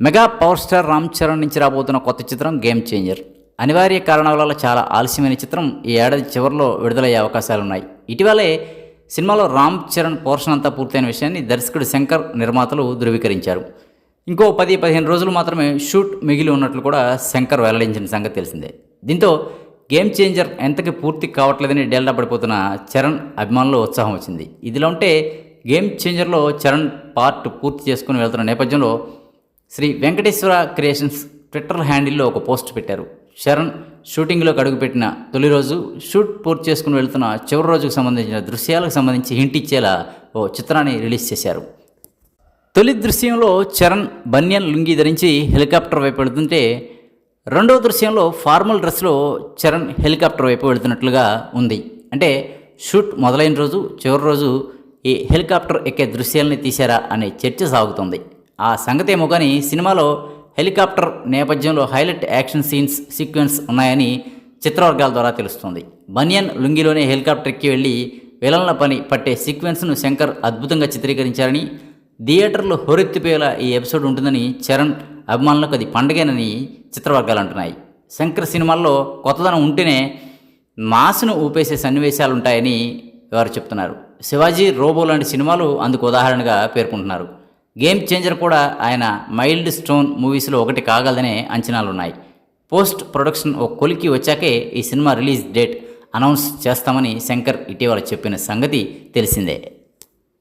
Mega power star Ram Charan నుంచి రాబోతున్న కొత్త చిత్రం గేమ్ చేంజర్ అనివార్య కారణాల వల్ల చాలా ఆలస్యమైన చిత్రం ఈ ఏడాది చివరిలో విడుదలయ్యే అవకాశాలున్నాయి. ఇటీవలే సినిమాలో రామ్ చరణ్ పోర్షన్ అంతా పూర్తయిన విషయాన్ని దర్శకుడు శంకర్ నిర్మాతలు ధృవీకరించారు. ఇంకో పది పదిహేను రోజులు మాత్రమే షూట్ మిగిలి ఉన్నట్లు కూడా శంకర్ వెల్లడించిన సంగతి తెలిసిందే. దీంతో గేమ్ చేంజర్ ఎంతకి పూర్తి కావట్లేదని డేల్డా పడిపోతున్న చరణ్ అభిమానులు ఉత్సాహం వచ్చింది. ఇదిలా ఉంటే గేమ్ చేంజర్లో చరణ్ పార్ట్ పూర్తి చేసుకుని వెళ్తున్న నేపథ్యంలో శ్రీ వెంకటేశ్వర క్రియేషన్స్ ట్విట్టర్ హ్యాండిల్లో ఒక పోస్ట్ పెట్టారు. శరణ్ షూటింగ్లోకి అడుగుపెట్టిన తొలి రోజు షూట్ పూర్తి చేసుకుని వెళ్తున్న చివరి రోజుకు సంబంధించిన దృశ్యాలకు సంబంధించి హింట్ ఇచ్చేలా ఓ చిత్రాన్ని రిలీజ్ చేశారు. తొలి దృశ్యంలో చరణ్ బన్యన్ లుంగి ధరించి హెలికాప్టర్ వైపు వెళుతుంటే రెండో దృశ్యంలో ఫార్మల్ డ్రెస్లో చరణ్ హెలికాప్టర్ వైపు వెళుతున్నట్లుగా ఉంది. అంటే షూట్ మొదలైన రోజు చివరి రోజు ఈ హెలికాప్టర్ ఎక్కే దృశ్యాలని తీశారా అనే చర్చ సాగుతుంది. ఆ సంగతేమో కానీ సినిమాలో హెలికాప్టర్ నేపథ్యంలో హైలైట్ యాక్షన్ సీన్స్ సీక్వెన్స్ ఉన్నాయని చిత్రవర్గాల ద్వారా తెలుస్తుంది. బనియన్ లుంగిలోనే హెలికాప్టర్కి వెళ్ళి విలన్ల పని పట్టే సీక్వెన్స్ను శంకర్ అద్భుతంగా చిత్రీకరించారని థియేటర్లో హోరెత్తిపోయేలా ఈ ఎపిసోడ్ ఉంటుందని చరణ్ అభిమానులకు అది పండగేనని చిత్రవర్గాలు అంటున్నాయి. శంకర్ సినిమాల్లో కొత్తదనం ఉంటేనే మాస్ను ఊపేసే సన్నివేశాలు ఉంటాయని వారు చెప్తున్నారు. శివాజీ రోబో లాంటి సినిమాలు అందుకు ఉదాహరణగా పేర్కొంటున్నారు. గేమ్ చేంజర్ కూడా ఆయన మైల్డ్ స్టోన్ మూవీస్లో ఒకటి కాగలదనే అంచనాలున్నాయి. పోస్ట్ ప్రొడక్షన్ ఓ కొలికి వచ్చాకే ఈ సినిమా రిలీజ్ డేట్ అనౌన్స్ చేస్తామని శంకర్ ఇటీవల చెప్పిన సంగతి తెలిసిందే.